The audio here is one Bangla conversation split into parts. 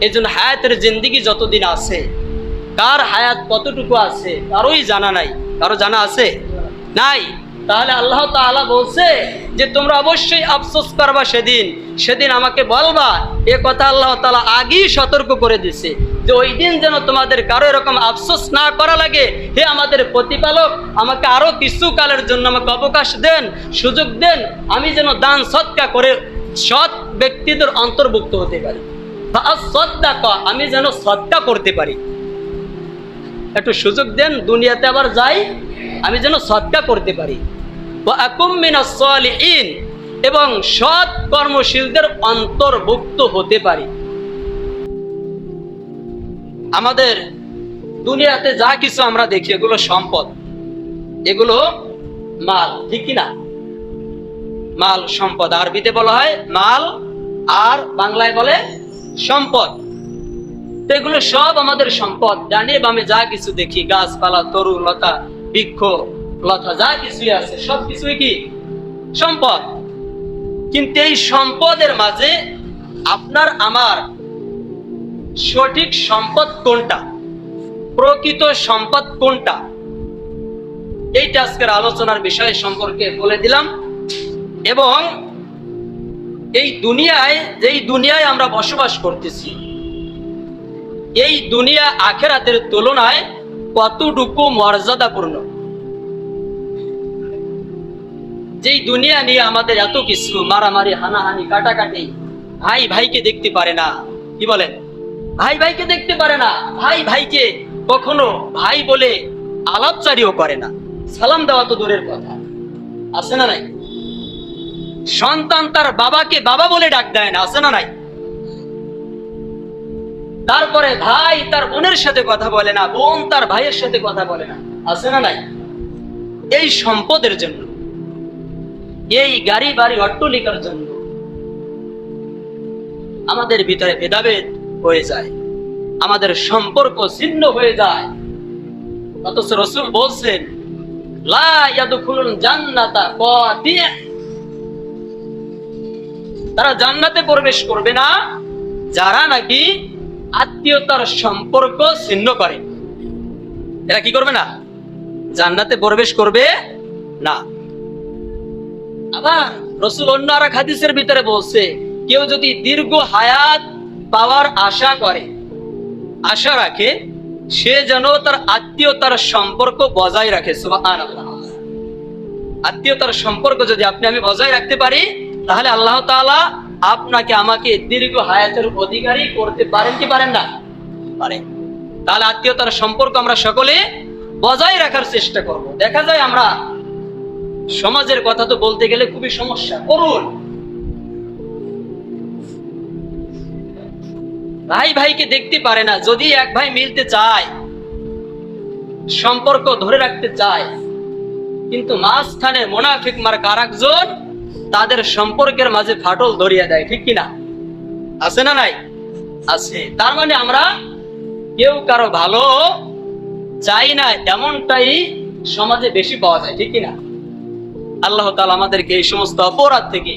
এই জন্য হায়াতের জিন্দিগি যতদিন আছে, কার হায়াত কতটুকু আছে, কারোই জানা নাই। কারও জানা আছে? নাই। তাহলে আল্লাহ তাআলা বলছে যে, তোমরা অবশ্যই আফসোস করবা সেদিন। সেদিন আমাকে বলবা, এ কথা আল্লাহ তাআলা আগেই সতর্ক করে দিছে যে, ওই দিন যেন তোমাদের কারও এরকম আফসোস না করা লাগে। হে আমাদের প্রতিপালক, আমাকে আরও কিছু কালের জন্য আমাকে অবকাশ দেন, সুযোগ দেন। আমি যেন দান সৎকা করে সৎ ব্যক্তিদের অন্তর্ভুক্ত হতে পারি। আমি যেন সৎকা করতে পারি। একটু সুযোগ দেন, দুনিয়াতে আবার যাই, আমি যেন সৎকা করতে পারি। এবং সৎ কর্মশীলদের অন্তর্ভুক্ত হতে পারি। আমাদের দুনিয়াতে যা কিছু আমরা দেখি, এগুলো সম্পদ। এগুলো মাল, ঠিক না মাল সম্পদ, আরবিতে বলা হয় মাল, আর বাংলায় বলে সম্পদ। এগুলো সব আমাদের সম্পদ। ডানে বামে যা কিছু দেখি, গাছপালা, তরু, লতা, বৃক্ষ, লতা, যা কিছুই আছে সব কিছুই কি? সম্পদ। কিন্তু এই সম্পদের মাঝে আপনার, আমার সঠিক সম্পদ কোনটা? প্রকৃত সম্পদ কোনটা? এইটা আজকের আলোচনার বিষয় সম্পর্কে বলে দিলাম। এবং এই দুনিয়ায়, যেই দুনিয়ায় আমরা বসবাস করতেছি, এই দুনিয়া আখেরাতের তুলনায় কতটুকু মর্যাদাপূর্ণ? যেই দুনিয়া নিয়ে আমাদের এত কিছু, মারামারি, হানাহানি, কাটাকাটি, ভাই ভাইকে দেখতে পারে না। কি বলেন? ভাই ভাইকে দেখতে পারে না। ভাই ভাইকে কখনো ভাই বলে আলাপচারিও করে না। সালাম দেওয়া তো দূরের কথা। আছে না নাই? সন্তান তার বাবাকে বাবা বলে ডাক দেয় না, আছে না নাই? তারপরে ভাই তার বোনের সাথে কথা বলে না, বোন তার ভাইয়ের সাথে কথা বলে না, আছে না নাই? এই সম্পদের জন্য, এই গাড়ি বাড়ি অট্টলিকার জন্য আমাদের ভিতরে ভেদাভেদ হয়ে যায়, আমাদের সম্পর্ক ছিন্ন হয়ে যায়। অথচ রসুল বলছেন, লা ইয়াদখুলুন জান্নাতা কাতিয়া তারা জান্নাতে প্রবেশ করবে না, যারা নাকি আত্মীয়তার সম্পর্ক ছিন্ন করে। এরা কি করবে না? জান্নাতে প্রবেশ করবে না। আবার রসুল অন্য আর এক হাদিসের ভিতরে বলছে, কেউ যদি দীর্ঘ হায়াত পাওয়ার আশা করে, আশা রাখে, সে যেন তার আত্মীয়তার সম্পর্ক বজায় রাখে আত্মীয়তার সম্পর্ক যদি আপনি আমি বজায় রাখতে পারি তাহলে আল্লাহ তাআলা আপনাকে আমাকে দীর্ঘ হায়াতের অধিকারী করতে পারেন কি পারেন না? পারেন। তাহলে আত্মীয়তার সম্পর্ক আমরা সকলে বজায় রাখার চেষ্টা করব। দেখা যায় আমরা সমাজের কথা তো বলতে গেলে খুবই সমস্যা, করুন। ভাই ভাইকে দেখতে পারে না, যদি এক ভাই মিলতে চায়, সম্পর্ক ধরে রাখতে চায়, কিন্তু মাঝখানে মোনাফিক মার কারাকজন তাদের সম্পর্কের মাঝে ফাটল ধরিয়ে দেয়, ঠিক কিনা? আছে না নাই? আছে। তার মানে আমরা কেউ কারও ভালো চাই না, এমনটাই সমাজে বেশি পাওয়া যায়, ঠিক কিনা? আল্লাহ তাআলা আমাদেরকে এই সমস্ত অপরাধ থেকে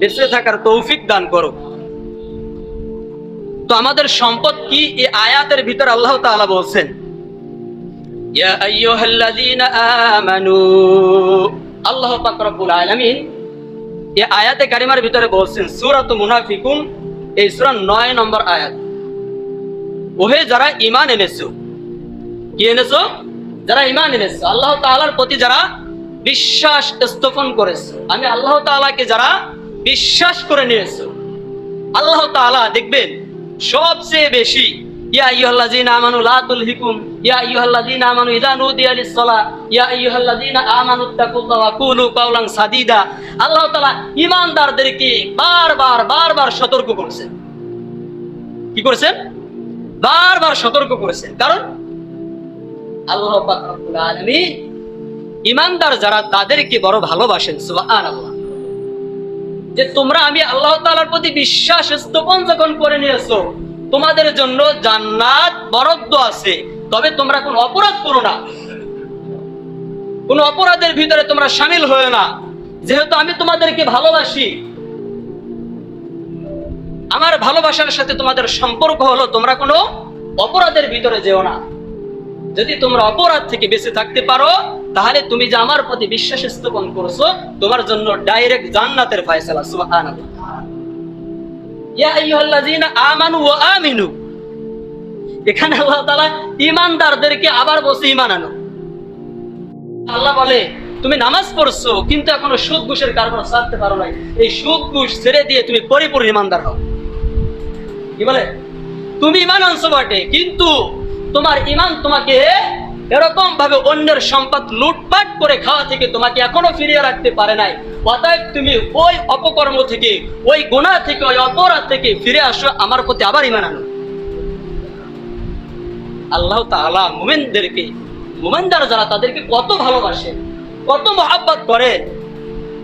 বেঁচে থাকার তৌফিক দান করুক। তো আমাদের সম্পদ কি এই আয়াতের ভিতর আল্লাহ তাআলা বলছেন? আল্লাহ পাক রব্বুল এই আয়াতে কারিমার ভিতরে বলছেন সূরাতুল মুনাফিকুন, এই সূরা 9 নম্বর আয়াত। ওহে যারা ইমান এনেছো, কি এনেছো? যারা ঈমান এনেছো, আল্লাহ তাআলার প্রতি যারা বিশ্বাস স্থাপন করেছ, আমি আল্লাহ তাআলাকে যারা বিশ্বাস করে নিয়েছো, আল্লাহ তাআলা দেখবেন সবচেয়ে বেশি ইয়া আল্লাহ তাআলা ঈমানদারদেরকে যারা, তাদেরকে বড় ভালোবাসেন যে তোমরা আমি আল্লাহ তাআলার প্রতি বিশ্বাস স্থাপন যখন করে নিয়েছো তোমাদের জন্য জান্নাত বরাদ্দ আছে। তবে তোমরা কোনো অপরাধ করো না। কোনো অপরাধের ভিতরে তোমরা সামিল হয়ে না। যেহেতু আমি তোমাদেরকে ভালোবাসি, আমার ভালোবাসার সাথে তোমাদের সম্পর্ক হলো, তোমরা কোনো অপরাধের ভিতরে যেও না। যদি তোমরা অপরাধ থেকে বেঁচে থাকতে পারো, তাহলে তুমি যে আমার প্রতি বিশ্বাস স্থাপন করছ, তোমার জন্য ডাইরেক্ট জান্নাতের ফয়সালা, সুবহানাল্লাহ। এখানে আল্লাহ আবার বসে আনো। আল্লাহ বলে, তুমি নামাজ পড়ছো, কিন্তু এখনও সুদ ঘুষের কারবার পারো নাই। এই সুদ ঘুষ ছেড়ে দিয়ে তুমি পরিপূর্ণ ইমানদার হও। কি বলে? তুমি ইমান আনছো বটে, কিন্তু তোমার ইমান তোমাকে এরকম ভাবে অন্যের সম্পদ লুটপাট করে খাওয়া থেকে তোমাকে এখনও ফিরিয়ে রাখতে পারে নাই। অতএব তুমি ওই অপকর্ম থেকে, ওই গুণা থেকে, ওই অপরাধ থেকে ফিরে আসো, আমার প্রতি আবার ইমান আনো। আল্লাহ তাআলা মুমিনদেরকে, মুমিনদার যারা তাদেরকে কত ভালোবাসে, কত মহাব্বত করে।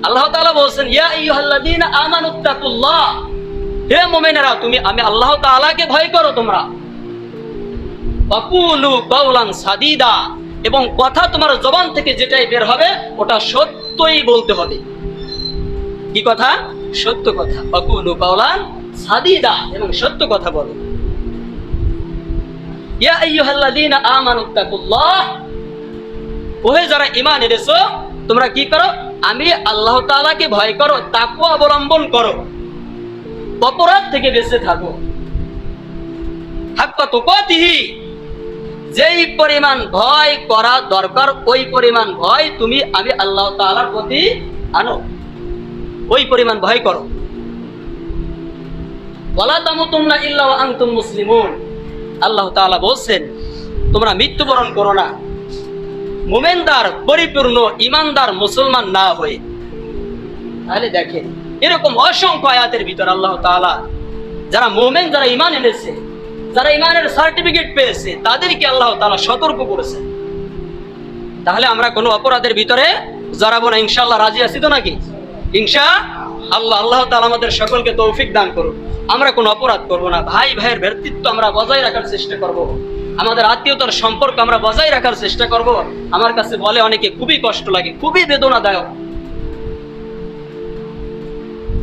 আল্লাহ তাআলা বলছেন, ইয়া আইয়ুহাল্লাযীনা আমানুত্তাকুল্লাহ হে মুমিনেরা, তুমি, আমি আল্লাহ তাআলাকে ভয় করো তোমরা। সাদিদা। এবং কথা তোমার জবান থেকে যেটাই বের হবে, ওটা সত্যই বলতে হবে। কি কথা? সত্য কথা। ওয়াকুলু কাওলান সাদিদা। এবং সত্য কথা বলো। ইয়া আইয়ুহাল্লাযীনা আমানুত্তাকুল্লাহ ওহে যারা ঈমান এনেছো, তোমরা কি করো? আমি আল্লাহ তাআলাকে ভয় করো, তাকওয়া অবলম্বন করো। অপরাধ থেকে বেঁচে থাকো। হাক্কা তুকাতিহি। যেই পরিমাণ ভয় করা দরকার, ওই পরিমাণ ভয় তুমি আমি আল্লাহ তাআলার প্রতি আনো। ওই পরিমাণ ভয় করো। ওয়ালা তামুতুন্না ইল্লা ওয়া আনতুম মুসলিমুন। আল্লাহ তাআলা বলছেন, তোমরা মৃত্যুবরণ করো না। মোমেনদার পরিপূর্ণ ইমানদার মুসলমান না হয়ে। তাহলে দেখেন, এরকম অসংখ্য আয়াতের ভিতর আল্লাহ তাআলা, যারা মোমেন, যারা ইমান এনেছে যারা ইমানের সার্টিফিকেট পেয়েছে, তাদেরকে আল্লাহ তাআলা সতর্ক করেছে। তাহলে আমরা কোনো অপরাধের ভিতরে জড়াবো না, ইনশাআল্লাহ রাজি আছি তো নাকি? ইনশা আল্লাহ আল্লাহ তাআলা আমাদের সকলকে তৌফিক দান করুন আমরা কোনো অপরাধ করব না। ভাই, ভাইয়ের ভ্রাতৃত্ব আমরা বজায় রাখার চেষ্টা করব। আমাদের আত্মীয়তার সম্পর্ক আমরা বজায় রাখার চেষ্টা করব। আমার কাছে বলে অনেকে, খুবই কষ্ট লাগে, খুবই বেদনাদায়ক।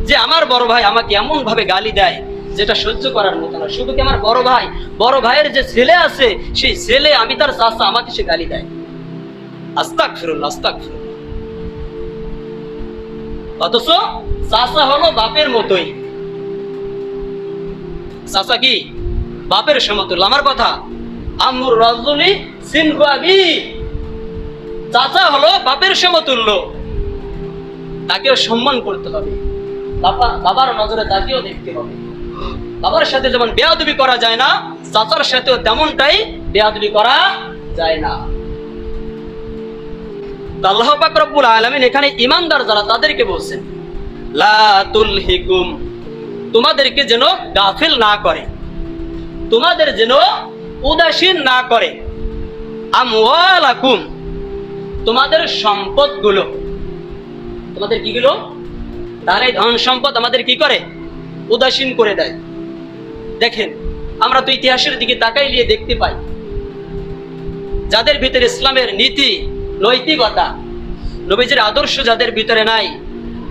যে আমার বড় ভাই আমাকে এমন ভাবে গালি দেয় যেটা সহ্য করার মতো না। শুধু কি আমার বড় ভাই? বড় ভাইয়ের যে ছেলে আছে, সেই ছেলে আমি তার চাষা আমাকে সে গালি দেয়। আস্তাক ফিরুল্লাহ আস্তাক ফিরুল্লাহ অথচ চাষা হলো বাপের মতোই। চাষা কি? বাপের সমতুল্য। আমার কথা আমুর রজনী সিনহাবি চাচা হলো বাপের সমতুল্য। তাকেও সম্মান করতে হবে। বাবা বাবার নজরে তাকেও দেখতে হবে। বাবার সাথে যেমন বেয়াদবি করা যায় না, চাচার সাথেও তেমনটাই বেয়াদবি করা যায় না। আল্লাহ পাক রব্বুল আলামিন এখানে ইমানদার যারা, তাদেরকে বলছেন, লা তুলহিকুম, তোমাদেরকে যেন গাফিল না করে, তোমাদের যেন উদাসীন না করে। আমওয়ালাকুম, তোমাদের সম্পদগুলো। তোমাদের কি গুলো? এই ধন সম্পদ আমাদের কি করে? উদাসীন করে দেয়। দেখেন, আমরা তো ইতিহাসের দিকে তাকাইলিয়ে দেখতে পাই। যাদের ভিতরে ইসলামের নীতি, নৈতিকতা, নবীজির আদর্শ যাদের ভিতরে নাই,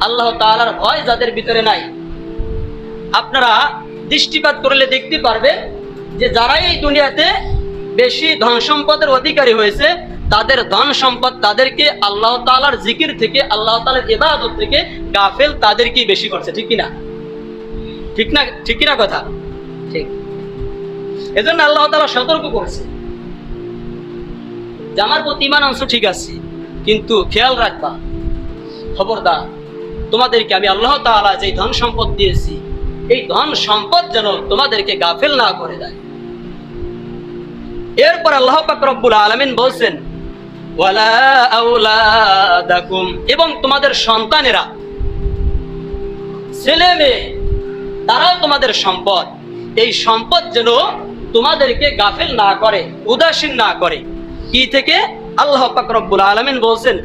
আল্লাহ তাআলার ভয় যাদের ভিতরে নাই, আপনারা দৃষ্টিপাত করলে দেখতে পারবে যে যারা এই দুনিয়াতে বেশি ধন সম্পদের অধিকারী হয়েছে, তাদের ধন সম্পদ তাদেরকে আল্লাহ তাআলার জিকির থেকে, আল্লাহ তাআলার ইবাদত থেকে গাফেল তাদেরকেই বেশি করছে, ঠিক কিনা ঠিক না, ঠিক কিনা কথা? এজন্য আল্লাহ তাআলা সতর্ক করছে। যে আমার প্রতি ইমান অংশ ঠিক আছে, কিন্তু খেয়াল রাখবা, খবরদার, তোমাদেরকে আমি আল্লাহ তাআলা যে ধন সম্পদ দিয়েছি, এই ধন সম্পদ যেন তোমাদেরকে গাফেল না করে দেয়। এরপর আল্লাহ রব্বুল আলামিন বলছেন এবং তোমাদের সন্তানেরা, ছেলে মেয়ে, তারাও তোমাদের সম্পদ, এই সম্পদ যেন তোমাদেরকে গাফেল না করে, উদাসীন না করে। কি থেকে? আল্লাহ পাক রব্বুল আলামিন বলছেন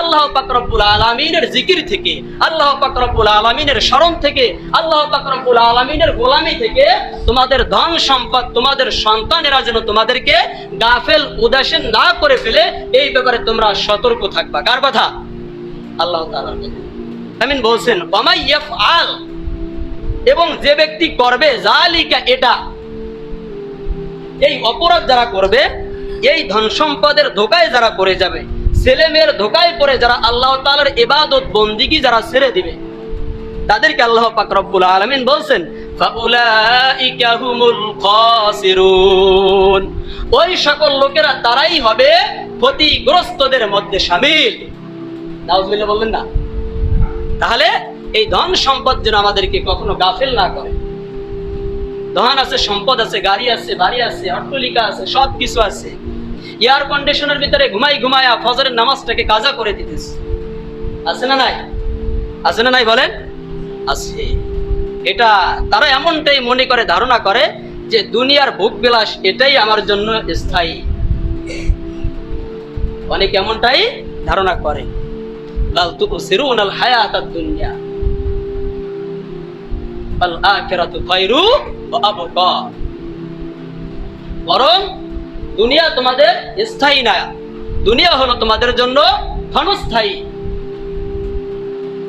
আল্লাহ পাক রব্বুল আলামিনের জিকির থেকে, আল্লাহ পাক রব্বুল আলামিনের স্মরণ থেকে, আল্লাহ পাক রব্বুল আলামিনের গোলামি থেকে তোমাদের ধন সম্পদ, তোমাদের সন্তানেরা যেন তোমাদেরকে গাফেল, উদাসীন না করে ফেলে, এই ব্যাপারে তোমরা সতর্ক থাকবা। কার কথা? আল্লাহ তাআলার কথা আমিন বলছেন ওমাই আল এবং যে ব্যক্তি করবে জালিকা এটা, এই অপরাধ যারা করবে, এই ধন সম্পদের ধোকায় যারা করে যাবে, ছেলে মেয়ের ধোকায় পড়ে যারা আল্লাহ তাআলার এবাদত বন্দিগি যারা ছেড়ে দিবে, তাদেরকে আল্লাহ পাক রব্বুল আলামিন বলছেন ওই সকল লোকেরা তারাই হবে ক্ষতিগ্রস্তদের মধ্যে সামিল। বললেন না? তাহলে এই ধন সম্পদ যেন আমাদেরকে কখনো গাফেল না করে। ধন আছে, সম্পদ আছে, গাড়ি আছে, বাড়ি আছে, অট্টলিকা আছে সব কিছু আছে এয়ার কন্ডিশনের ভিতরে ঘুমাই ঘুমায়া ফজরের নামাজটাকে কাজা করে দিতেছে। আছে না নাই? আছে না নাই বলেন? আছে। এটা তারা এমনটাই মনে করে, ধারণা করে যে দুনিয়ার ভোগ বিলাস এটাই আমার জন্য স্থায়ী। অনেক এমনটাই ধারণা করে। বাল তুসিরুন আল হায়াতাদ দুনিয়া বরং দুনিয়া তোমাদের স্থায়ী না। দুনিয়া হলো তোমাদের জন্য ক্ষণস্থায়ী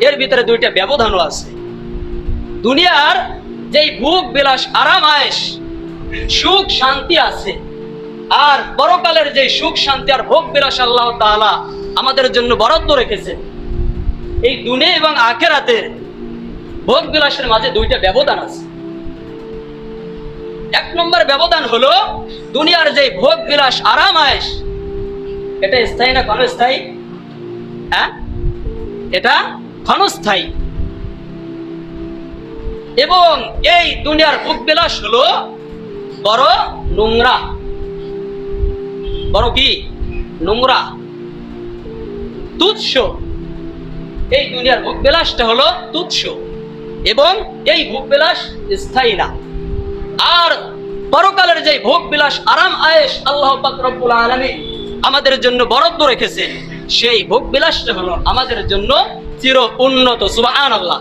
এর ভিতরে দুইটা ব্যবধানও আছে। দুনিয়ার যেই ভোগ, বিলাস, আরাম, আয়েশ, সুখ, শান্তি আছে। আর পরকালের যে সুখ, শান্তি আর ভোগ, বিলাস আল্লাহ তাআলা আমাদের জন্য বরাদ্দ রেখেছে এই দুনিয়া এবং আখেরাতের ভোগ বিলাসের মাঝে দুইটা ব্যবধান আছে। এক নম্বর ব্যবধান হলো দুনিয়ার যে ভোগ বিলাস আরাম, আয়েশ, এটা স্থায়ী না ক্ষণস্থায়ী? হ্যাঁ? এটা ক্ষণস্থায়ী। এবং এই দুনিয়ার ভোগ বিলাস হলো বড় নোংরা। বড় কি? নোংরা। তুচ্ছ। এই দুনিয়ার ভোগ বিলাসটা হলো তুচ্ছ। এবং এই ভোগ বিলাস স্থায়ী না। আর পরকালের যে ভোগ বিলাস আরাম আয়েশ আল্লাহ পাক রব্বুল আলামিন আমাদের জন্য বরাদ্দ রেখেছে, সেই ভোগ বিলাসটা হলো আমাদের জন্য চির উন্নত সুবাহান আল্লাহ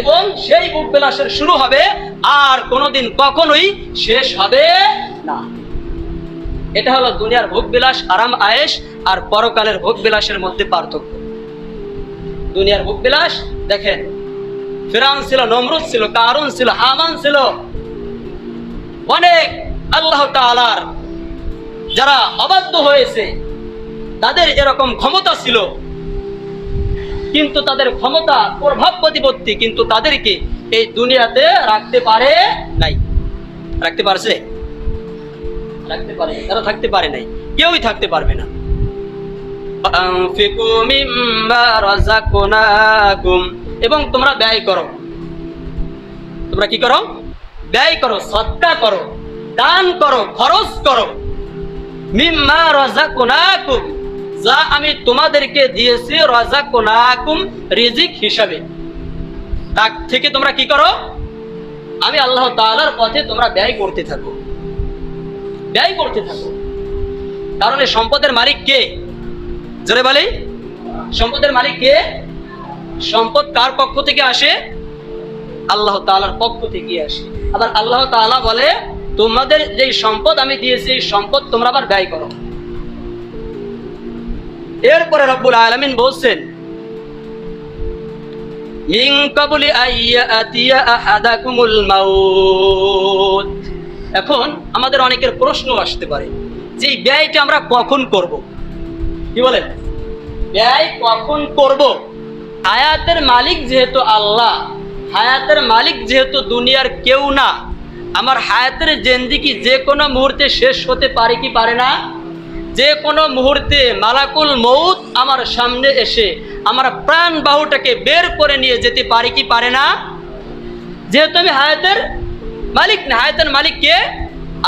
এবং সেই ভোগ বিলাসের শুরু হবে আর কোনোদিন কখনোই শেষ হবে না। এটা হলো দুনিয়ার ভোগ বিলাস আরাম আয়েশ আর পরকালের ভোগ বিলাসের মধ্যে পার্থক্য। দুনিয়ার ভোগ বিলাস, দেখেন। ফেরাউন ছিল, নমরুদ ছিল, কারুন ছিল, হামান ছিল। অনেক আল্লাহ তালার যারা অবাধ্য হয়েছে, তাদের এরকম ক্ষমতা ছিল। কিন্তু তাদের ক্ষমতা প্রভাব প্রতিপত্তি কিন্তু তাদেরকে এই দুনিয়াতে রাখতে পারে নাই। রাখতে পারছে? রাখতে পারে তারা থাকতে পারে নাই, কেউই থাকতে পারবে না। এবং তোমরা ব্যয় করো। তোমরা কি করো? ব্যয় করো সৎকা করো, দান করো, খরচ করো। মিম্মা রাজাকুনাকুম যা আমি তোমাদেরকে দিয়েছি রাজাকুনাকুম রিজিক হিসাবে। তার থেকে তোমরা কি করো? আমি আল্লাহ তাআলার পথে তোমরা ব্যয় করতে থাকো। ব্যয় করতে থাকো। কারণ এই সম্পদের মালিক কে? জোরে বলি সম্পদের মালিক কে? সম্পদ কার পক্ষ থেকে আসে? আল্লাহ তাআলার পক্ষ থেকে আসে। আবার আল্লাহ তাআলা বলে, তোমাদের যে সম্পদ আমি দিয়েছি এই সম্পদ তোমরা আবার ব্যয় করো। এরপরে রব্বুল আলামিন বলছেন, মিন কাবলি আইয়াতিয়া আহাদাকুমুল মাউত। এখন আমাদের অনেকের প্রশ্ন আসতে পারে, যে ব্যয়টা আমরা কখন করব? কি বলেন ব্যয় কখন করব? হায়াতের মালিক যেহেতু আল্লাহ, হায়াতের মালিক যেহেতু দুনিয়ার কেউ না, আমার হায়াতের জেন্দিকি যে কোনো মুহূর্তে শেষ হতে পারে কি পারে না? যে কোনো মুহূর্তে মালাকুল মৌত আমার সামনে এসে আমার প্রাণ বাহুটাকে বের করে নিয়ে যেতে পারে কি পারে না? যেহেতু আমি হায়াতের মালিক না, হায়াতের মালিক কে?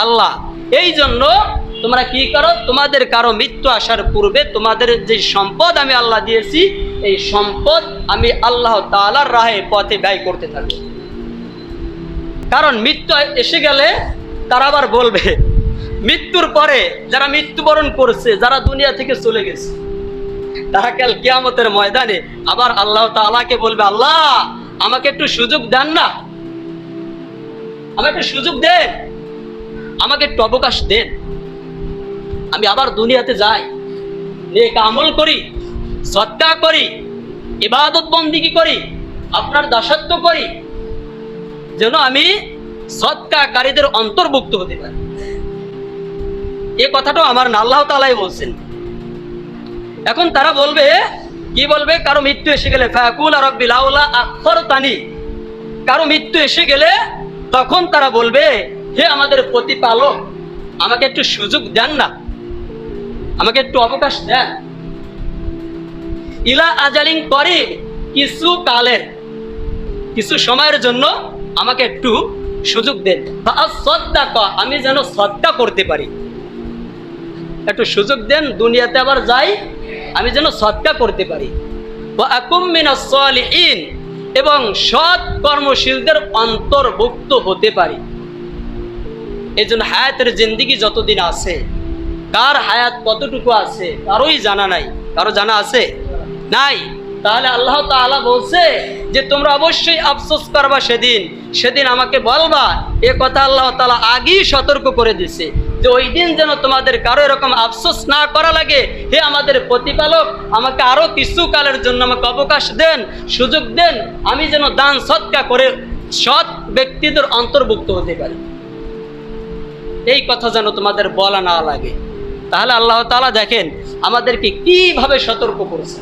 আল্লাহ। এই জন্য তোমরা কি করো? তোমাদের কারও মৃত্যু আসার পূর্বে তোমাদের যে সম্পদ আমি আল্লাহ দিয়েছি, এই সম্পদ আমি আল্লাহ তাআলার রাহে পথে ব্যয় করতে থাকব। কারণ মৃত্যু এসে গেলে তারা আবার বলবে, মৃত্যুর পরে যারা মৃত্যুবরণ করছে, যারা দুনিয়া থেকে চলে গেছে, তারা কাল কিয়ামতের ময়দানে আবার আল্লাহ তাআলাকে বলবে, আল্লাহ, আমাকে একটু সুযোগ দেন না। আমাকে একটু সুযোগ দেন। আমাকে একটু অবকাশ দেন। আমি আবার দুনিয়াতে যাই। নেক আমল করি, সৎকা করি, ইবাদত বন্দিগি করি, আপনার দাসত্ব করি, যেন আমি সৎকাকারীদের অন্তর্ভুক্ত হতে পারি। এ কথাটাও আমার আল্লাহ তালাই বলছেন। এখন তারা বলবে, কি বলবে? কারও মৃত্যু এসে গেলে ফাকুল আর রব্বিলাউলা আখর তানি কারও মৃত্যু এসে গেলে, তখন তারা বলবে, হে আমাদের প্রতিপালক, আমাকে একটু সুযোগ দেন না। আমাকে একটু অবকাশ দেন। ইলা আজালিং করে কিছু কালের, কিছু সময়ের জন্য আমাকে একটু সুযোগ দেন। বা আমি যেন সদ্দা করতে পারি। একটু সুযোগ দেন, দুনিয়াতে আবার যাই, আমি যেন সৎকা করতে পারি। মিনাস সালিহিন এবং সৎ কর্মশীলদের অন্তর্ভুক্ত হতে পারি। এই জন্য হায়াতের জিন্দিগি যতদিন আছে কার হায়াত কতটুকু আছে কারোই জানা নাই। কারও জানা আছে? নাই। তাহলে আল্লাহ তাআলা বলছে যে, তোমরা অবশ্যই আফসোস করবা সেদিন। সেদিন আমাকে বলবা, এ কথা আল্লাহ তাআলা আগেই সতর্ক করে দিছে। যে ওই দিন যেন তোমাদের কারও এরকম আফসোস না করা লাগে। হে আমাদের প্রতিপালক, আমাকে আরও কিছু কালের জন্য আমাকে অবকাশ দেন, সুযোগ দেন। আমি যেন দান সৎকা করে সৎ ব্যক্তিদের অন্তর্ভুক্ত হতে পারি। এই কথা যেন তোমাদের বলা না লাগে। তাহলে আল্লাহ তাআলা দেখেন আমাদেরকে কীভাবে সতর্ক করেছে।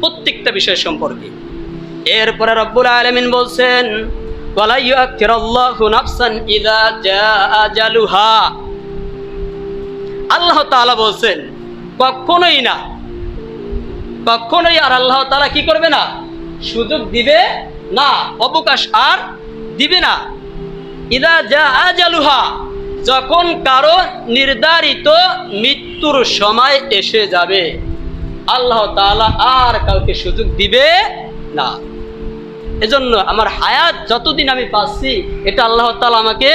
প্রত্যেকটা বিষয় সম্পর্কে। এরপরে রব্বুল আলামিন বলছেন আল্লাহ তাআলা বলছেন, কখনোই না। কখনোই আর আল্লাহ তাআলা কি করবে না? সুযোগ দিবে না, অবকাশ আর দিবে না। ইদা যা আজালুহা যখন কারও নির্ধারিত মৃত্যুর সময় এসে যাবে, আল্লাহ তালা আর কাউকে সুযোগ দিবে না। এজন্য আমার হায়াত যতদিন আমি পাচ্ছি এটা আল্লাহ তালা আমাকে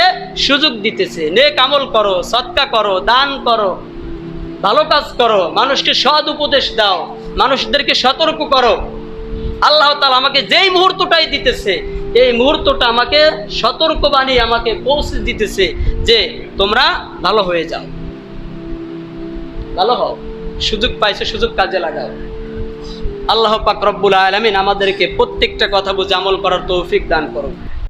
সুযোগ দিতেছে। নে কামল করো, সৎকা করো, দান করো, ভালো কাজ করো, মানুষকে সৎ উপদেশ দাও, মানুষদেরকে সতর্ক করো। আল্লাহ তালা আমাকে যেই মুহূর্তটাই দিতেছে এই মুহূর্তটা আমাকে সতর্কবাণী আমাকে পৌঁছে দিতেছে যে তোমরা ভালো হয়ে যাও। ভালো হও। সুযোগ পাইছো, সুযোগ কাজে লাগাও। আল্লাহ পাক রব্বুল আলমিন আমাদেরকে প্রত্যেকটা কথা বুঝে আমল করার তৌফিক দান করুন।